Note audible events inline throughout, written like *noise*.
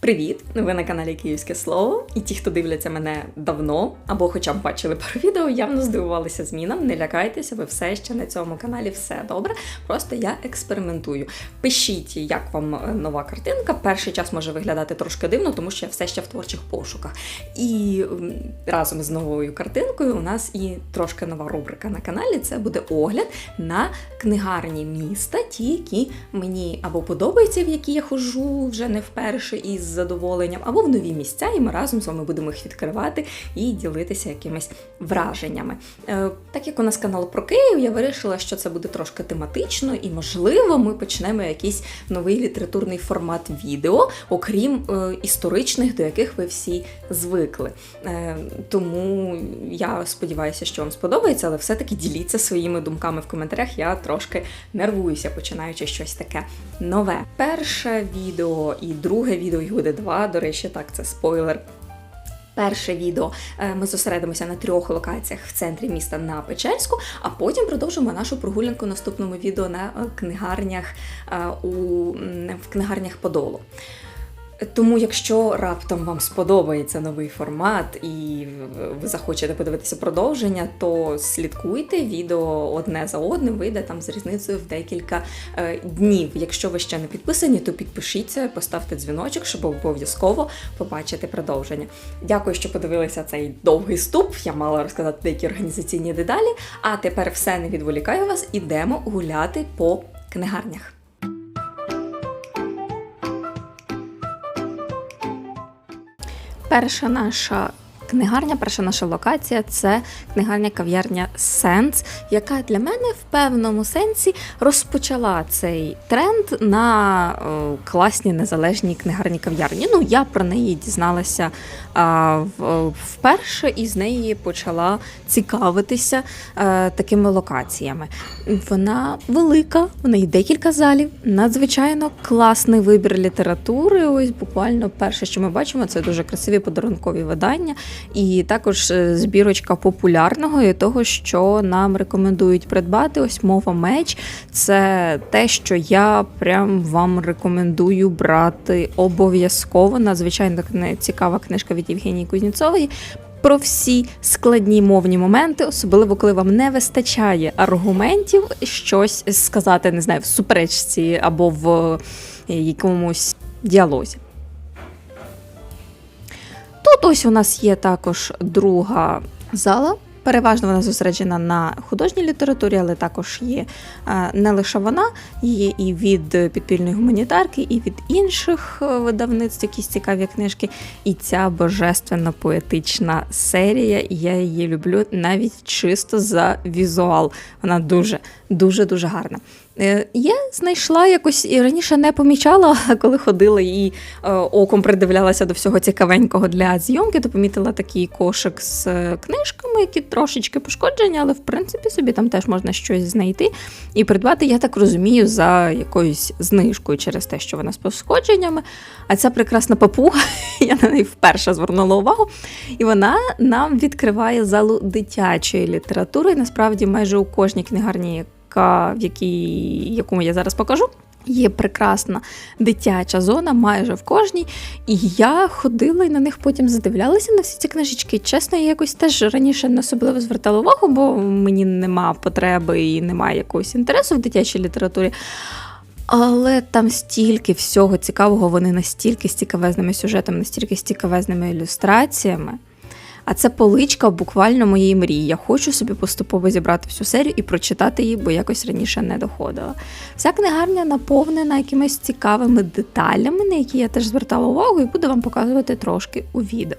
Привіт! Ви на каналі Київське Слово. І ті, хто дивляться мене давно або хоча б бачили пару відео, явно здивувалися змінам. Не лякайтеся, ви все ще на цьому каналі все добре. Просто я експериментую. Пишіть, як вам е, нова картинка. Перший час може виглядати трошки дивно, тому що я все ще в творчих пошуках. І разом з новою картинкою у нас і трошки нова рубрика на каналі. Це буде огляд на книгарні міста, ті, які мені або подобаються, в які я ходжу вже не вперше із задоволенням, або в нові місця, і ми разом з вами будемо їх відкривати і ділитися якимись враженнями. Е, так як у нас канал про Київ, я вирішила, що це буде трошки тематично, і можливо, ми почнемо якийсь новий літературний формат відео, окрім е, історичних, до яких ви всі звикли. Е, тому я сподіваюся, що вам сподобається, але все-таки діліться своїми думками в коментарях. Я трошки нервуюся, починаючи щось таке нове. Перше відео і друге відео, буде два. До речі, так, це спойлер. Перше відео е, ми зосередимося на трьох локаціях в центрі міста на Печерську, а потім продовжимо нашу прогулянку в наступному відео на е, книгарнях е, у в книгарнях Подолу. Тому, якщо раптом вам сподобається новий формат і ви захочете подивитися продовження, то слідкуйте відео одне за одним, вийде там з різницею в декілька е, днів. Якщо ви ще не підписані, то підпишіться, поставте дзвіночок, щоб обов'язково побачити продовження. Дякую, що подивилися цей довгий ступ. Я мала розказати деякі організаційні деталі. А тепер все не відволікаю вас. Ідемо гуляти по книгарнях. Перша наша книгарня, перша наша локація це книгарня кав'ярня Сенс, яка для мене в певному сенсі розпочала цей тренд на е, класні незалежні книгарні кав'ярні. Ну, я про неї дізналася а, в- вперше і з неї почала цікавитися е, такими локаціями. Вона велика, в неї декілька залів, надзвичайно класний вибір літератури. Ось буквально перше, що ми бачимо, це дуже красиві подарункові видання, і також е, збірочка популярного і того, що нам рекомендують придбати. Ось мова меч. Це те, що я прям вам рекомендую брати обов'язково. Надзвичайно цікава книжка від Євгенії Кузнєцової. Про всі складні мовні моменти, особливо коли вам не вистачає аргументів щось сказати, не знаю, в суперечці або в е, якомусь діалозі. Тут ось у нас є також друга зала. Переважно вона зосереджена на художній літературі, але також є е, не лише вона, є і від підпільної гуманітарки, і від інших е, видавництв якісь цікаві книжки. І ця божественно поетична серія. Я її люблю навіть чисто за візуал. Вона дуже, дуже, дуже гарна. Е, Я знайшла якось і раніше не помічала, коли ходила і е, оком придивлялася до всього цікавенького для зйомки, то помітила такий кошик з е, книжками, які трошечки пошкоджені, але в принципі собі там теж можна щось знайти і придбати, я так розумію, за якоюсь знижкою через те, що вона з пошкодженнями. А ця прекрасна папуга, *laughs* я на неї вперше звернула увагу. І вона нам відкриває залу дитячої літератури. І насправді майже у кожній книгарні, яка, в якій, яку я зараз покажу. Є прекрасна дитяча зона майже в кожній. І я ходила і на них потім задивлялася на всі ці книжечки. Чесно, я якось теж раніше не особливо звертала увагу, бо мені нема потреби і немає якогось інтересу в дитячій літературі. Але там стільки всього цікавого, вони настільки з цікавезними сюжетами, настільки з цікавезними ілюстраціями. А це поличка буквально моєї мрії. Я хочу собі поступово зібрати всю серію і прочитати її, бо якось раніше не доходила. Вся книгарня наповнена якимись цікавими деталями, на які я теж звертала увагу, і буду вам показувати трошки у відео.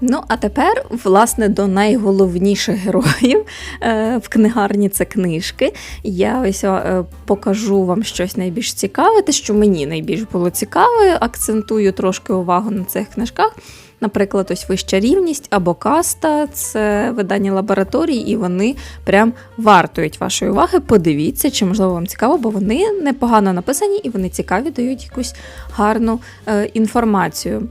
Ну, а тепер, власне, до найголовніших героїв е, в книгарні це книжки. Я ось е, покажу вам щось найбільш цікаве, те, що мені найбільш було цікаве, акцентую трошки увагу на цих книжках. Наприклад, ось вища рівність або каста це видання лабораторії, і вони прям вартують вашої уваги. Подивіться, чи можливо вам цікаво, бо вони непогано написані і вони цікаві, дають якусь гарну е, інформацію.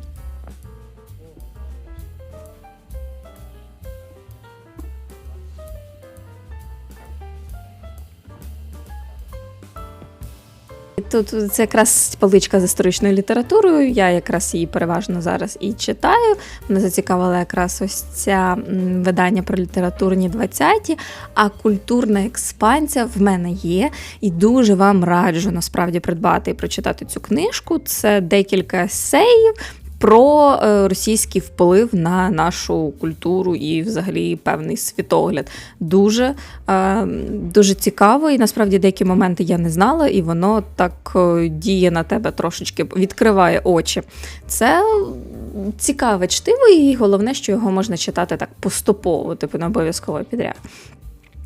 Тут це якраз поличка з історичною літературою. Я якраз її переважно зараз і читаю. Мене зацікавила якраз ось ця видання про літературні 20-ті, а культурна експансія в мене є. І дуже вам раджу насправді придбати і прочитати цю книжку. Це декілька есеїв. Про е, російський вплив на нашу культуру і, взагалі, певний світогляд. Дуже, е, дуже цікаво, і насправді деякі моменти я не знала, і воно так е, діє на тебе трошечки, відкриває очі. Це цікаве чтиво, і головне, що його можна читати так поступово, типу не обов'язково підряд.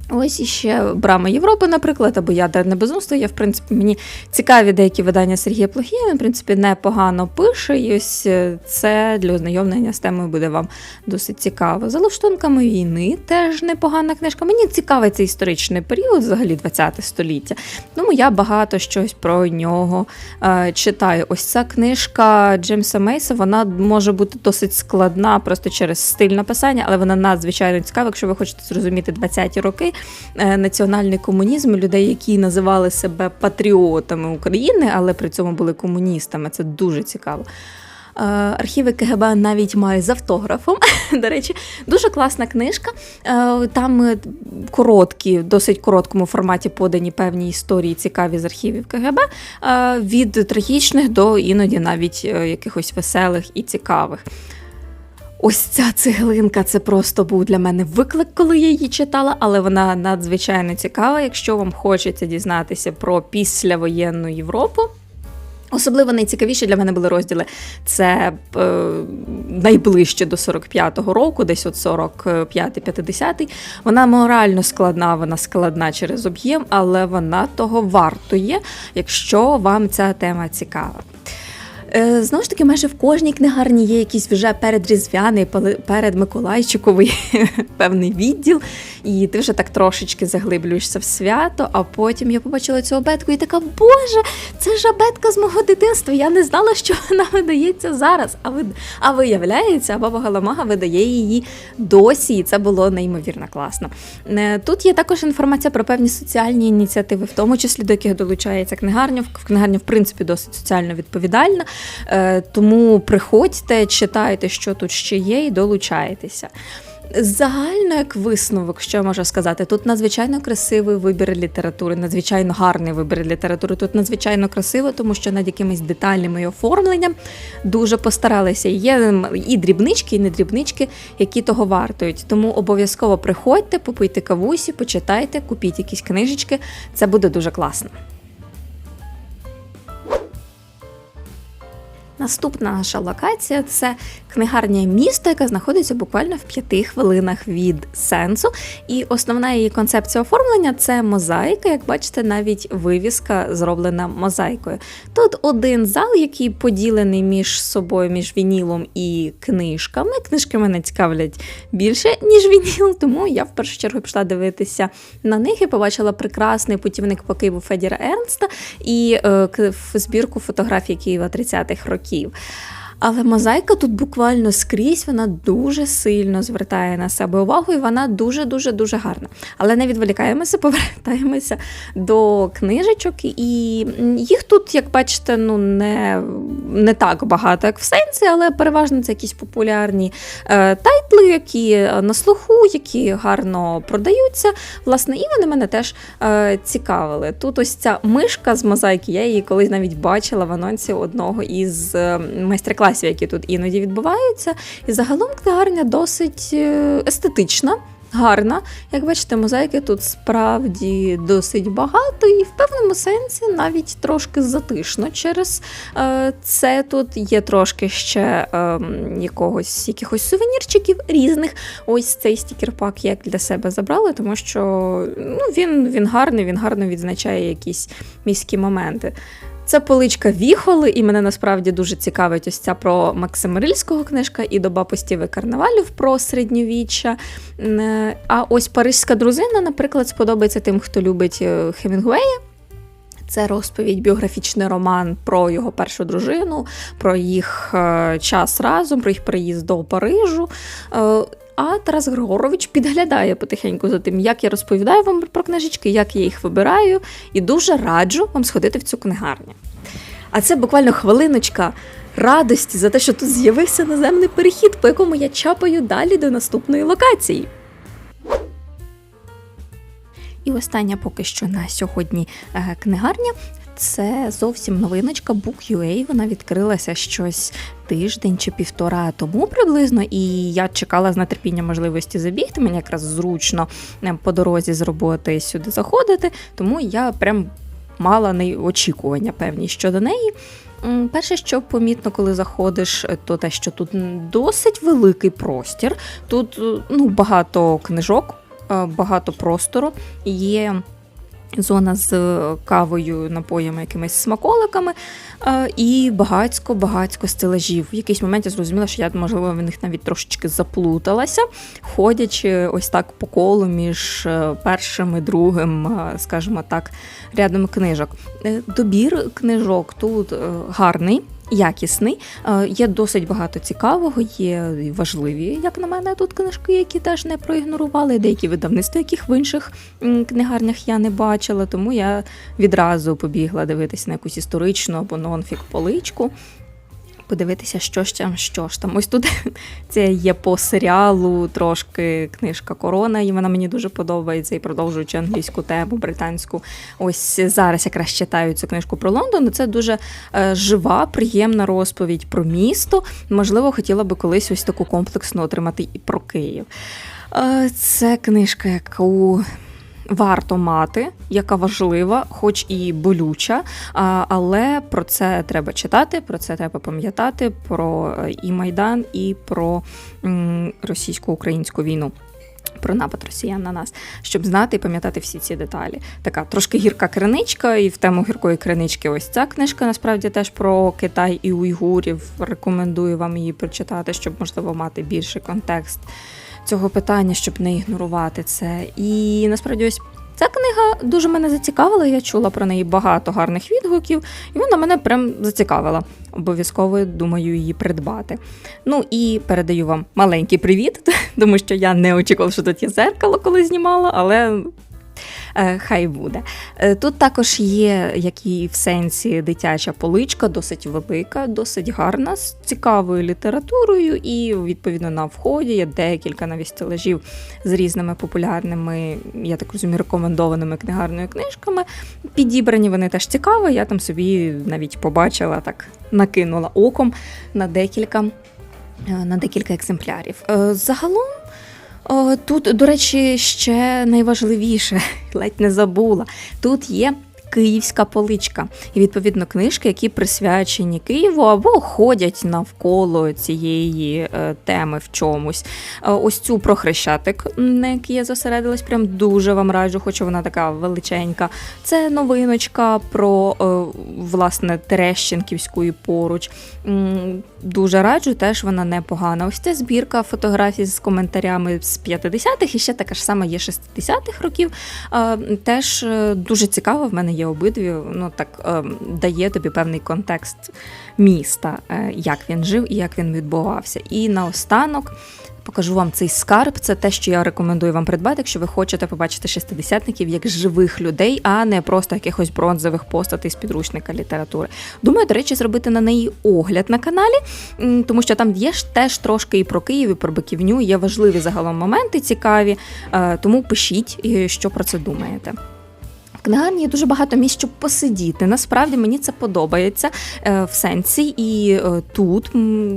Ось іще Брама Європи, наприклад, або Ядерне безумство. Я, в принципі, мені цікаві деякі видання Сергія Плохія. Він, в принципі, непогано пише. І ось е, це для ознайомлення з темою буде вам досить цікаво. За лаштунками війни теж непогана книжка. Мені цікавий цей історичний період, взагалі 20 століття. Тому я багато щось про нього е, читаю. Ось ця книжка Джеймса Мейса, вона може бути досить складна просто через стиль написання, але вона надзвичайно цікава, якщо ви хочете зрозуміти 20-ті роки. Е, національний комунізм, людей, які називали себе патріотами України, але при цьому були комуністами. Це дуже цікаво. Е, Архіви КГБ навіть мають з автографом. *laughs* До речі, дуже класна книжка. Е, Там короткі, в досить короткому форматі подані певні історії цікаві з архівів КГБ, від трагічних до іноді навіть якихось веселих і цікавих. Ось ця цеглинка це просто був для мене виклик, коли я її читала, але вона надзвичайно цікава, якщо вам хочеться дізнатися про післявоєнну Європу. Особливо найцікавіші для мене були розділи. Це е, найближче до 45-го року, десь от 45-50. Вона морально складна, вона складна через об'єм, але вона того вартує, якщо вам ця тема цікава. Е, Знову ж таки, майже в кожній книгарні є якийсь вже передріздвяний, пали- передмиколайчиковий *laughs* певний відділ, і ти вже так трошечки заглиблюєшся в свято. А потім я побачила цю обетку і така, Боже, це ж абетка з мого дитинства. Я не знала, що вона видається зараз. А ви а виявляється, баба Галамага видає її досі, і це було неймовірно класно. Е, Тут є також інформація про певні соціальні ініціативи, в тому числі до яких долучається книгарня. В Книгарня, в принципі, досить соціально відповідальна. Е, Тому приходьте, читайте, що тут ще є, і долучайтеся. Загально, як висновок, що я можу сказати, тут надзвичайно красивий вибір літератури, надзвичайно гарний вибір літератури. Тут надзвичайно красиво, тому що над якимись деталями і оформленням дуже постаралися. Є і дрібнички, і не дрібнички, які того вартують. Тому обов'язково приходьте, попийте кавусі, почитайте, купіть якісь книжечки. Це буде дуже класно. Наступна наша локація це книгарня міста, яка знаходиться буквально в п'яти хвилинах від сенсу. І основна її концепція оформлення це мозаїка. Як бачите, навіть вивіска зроблена мозаїкою. Тут один зал, який поділений між собою, між вінілом і книжками. Книжки мене цікавлять більше, ніж вініл, тому я в першу чергу пішла дивитися на них і побачила прекрасний путівник по Києву Федіра Ернста і е, збірку фотографій Києва 30-х років. птахів. Але мозаїка тут буквально скрізь, вона дуже сильно звертає на себе увагу, і вона дуже-дуже дуже гарна. Але не відволікаємося, *laughs* повертаємося до книжечок, і їх тут, як бачите, ну не, не так багато, як в сенсі, але переважно це якісь популярні е, тайтли, які на слуху, які гарно продаються. Власне, і вони мене теж е, цікавили. Тут ось ця мишка з мозаїки, я її колись навіть бачила в анонсі одного із е, майстер-класів, які тут іноді відбуваються. І загалом книгарня досить е, естетична. Гарна, як бачите, мозаїки тут справді досить багато, і в певному сенсі навіть трошки затишно через е, це. Тут є трошки ще е, якогось якихось сувенірчиків різних. Ось цей стікер-пак як для себе забрала, тому що ну, він, він гарний, він гарно відзначає якісь міські моменти. Це поличка Віхоли, і мене насправді дуже цікавить ось ця про Максима Рильського книжка і доба постів карнавалів про середньовіччя. Е, А ось Паризька дружина, наприклад, сподобається тим, хто любить е, Хемінгуея. Це розповідь, біографічний роман про його першу дружину, про їх е, час разом, про їх приїзд до Парижу. А Тарас Григорович підглядає потихеньку за тим, як я розповідаю вам про книжечки, як я їх вибираю, і дуже раджу вам сходити в цю книгарню. А це буквально хвилиночка радості за те, що тут з'явився наземний перехід, по якому я чапаю далі до наступної локації. І остання поки що на сьогодні е, книгарня. Це зовсім новиночка Book.ua. Вона відкрилася щось тиждень чи півтора тому приблизно, і я чекала з нетерпінням можливості забігти. Мені якраз зручно е, по дорозі з роботи сюди заходити, тому я прям мала очікування певні щодо неї. Перше, що помітно, коли заходиш, е, то те, що тут досить великий простір. Тут е, ну, багато книжок, е, багато простору. Є зона з кавою, напоями, якимись смаколиками, е, і багацько, багацько стелажів. В якийсь момент я зрозуміла, що я, можливо, в них навіть трошечки заплуталася, ходячи ось так по колу між е, першим і другим, е, скажімо так, рядом книжок. Е, Добір книжок тут е, гарний. Якісний, Е, є досить багато цікавого, є важливі, як на мене, тут книжки, які теж не проігнорували, деякі видавництва, яких в інших книгарнях я не бачила, тому я відразу побігла дивитися на якусь історичну або нонфік поличку. Подивитися, що ж там, що ж там. Ось тут *laughs* це є по серіалу трошки книжка Корона, і вона мені дуже подобається. І продовжуючи англійську тему, британську. Ось зараз якраз читаю цю книжку про Лондон. Це дуже е, жива, приємна розповідь про місто. Можливо, хотіла би колись ось таку комплексну отримати і про Київ. Е, це книжка, яку варто мати, яка важлива, хоч і болюча, але про це треба читати, про це треба пам'ятати, про е, і Майдан, і про російсько-українську війну. Про напад росіян на нас, щоб знати і пам'ятати всі ці деталі. Така трошки гірка криничка, і в тему гіркої кринички ось ця книжка насправді теж про Китай і уйгурів. Рекомендую вам її прочитати, щоб можливо мати більший контекст цього питання, щоб не ігнорувати це. І насправді ось. Ця книга дуже мене зацікавила, я чула про неї багато гарних відгуків, і вона мене прям зацікавила. Обов'язково думаю її придбати. Ну і передаю вам маленький привіт, *laughs* тому що я не очікувала, що тут є зеркало, коли знімала, але хай буде. Е, Тут також є, як і в сенсі, дитяча поличка, досить велика, досить гарна, з цікавою літературою, і відповідно на вході є декілька навіть стелажів з різними популярними, я так розумію, рекомендованими книгарною книжками. Підібрані вони теж цікаві. Я там собі навіть побачила так, накинула оком на декілька, е, на декілька екземплярів. Е, Загалом. Тут, до речі, ще найважливіше, *laughs* ледь не забула. Тут є київська поличка, і відповідно книжки, які присвячені Києву або ходять навколо цієї е, теми в чомусь. Е, ось цю про хрещатик, на який я зосередилась, прям дуже вам раджу, хоча вона така величенька. Це новиночка про е, власне Терещенківську і поруч. Дуже раджу, теж вона непогана. Ось ця збірка фотографій з коментарями з 50-х і ще така ж сама є 60-х років. Теж е, дуже цікаво, в мене є обидві. Ну так е, дає тобі певний контекст міста, е, як він жив і як він відбувався. І наостанок. Покажу вам цей скарб. Це те, що я рекомендую вам придбати, якщо ви хочете побачити шестидесятників як живих людей, а не просто якихось бронзових постатей з підручника літератури. Думаю, до речі, зробити на неї огляд на каналі, тому що там є ж теж трошки і про Київ, і про Биківню. Є важливі загалом моменти цікаві. е, Тому пишіть, що про це думаєте. Книгарні є дуже багато місць, щоб посидіти. Насправді мені це подобається е, в сенсі, і е, тут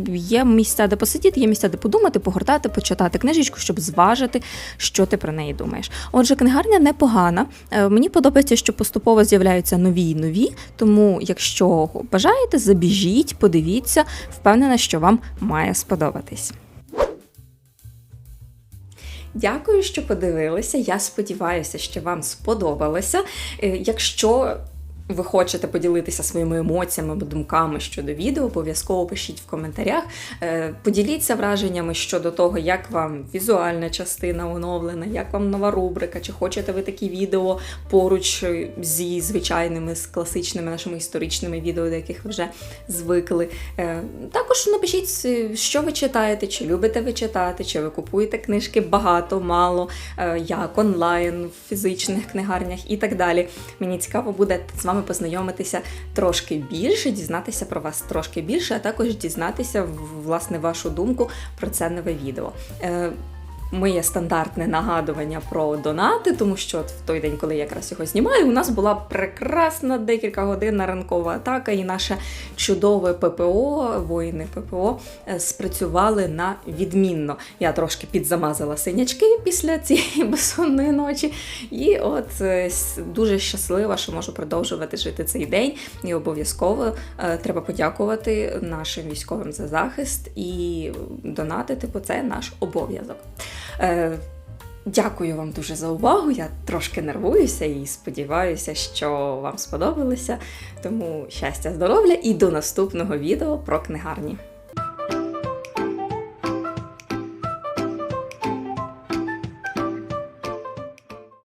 є місця, де посидіти, є місця, де подумати, погортати, почитати книжечку, щоб зважити, що ти про неї думаєш. Отже, книгарня непогана. Е, Мені подобається, що поступово з'являються нові й нові. Тому, якщо бажаєте, забіжіть, подивіться, впевнена, що вам має сподобатись. Дякую, що подивилися. Я сподіваюся, що вам сподобалося. Е, Якщо ви хочете поділитися своїми емоціями або думками щодо відео, обов'язково пишіть в коментарях. Е, Поділіться враженнями щодо того, як вам візуальна частина оновлена, як вам нова рубрика, чи хочете ви такі відео поруч е, зі звичайними, з класичними нашими історичними відео, до яких ви вже звикли. Е, Також напишіть, що ви читаєте, чи любите ви читати, чи ви купуєте книжки багато, мало, як онлайн, в фізичних книгарнях і так далі. Мені цікаво буде з вами познайомитися трошки більше, дізнатися про вас трошки більше, а також дізнатися власне вашу думку про це нове відео. Моє стандартне нагадування про донати, тому що от в той день, коли я якраз його знімаю, у нас була прекрасна декілька годин ранкова атака, і наше чудове ППО, воїни ППО е, спрацювали на відмінно. Я трошки підзамазала синячки після цієї *laughs* безсонної ночі, і от е, дуже щаслива, що можу продовжувати жити цей день. І обов'язково е, треба подякувати нашим військовим за захист і донатити, бо це наш обов'язок. Е, Дякую вам дуже за увагу. Я трошки нервуюся і сподіваюся, що вам сподобалося. Тому щастя, здоров'я і до наступного відео про книгарні.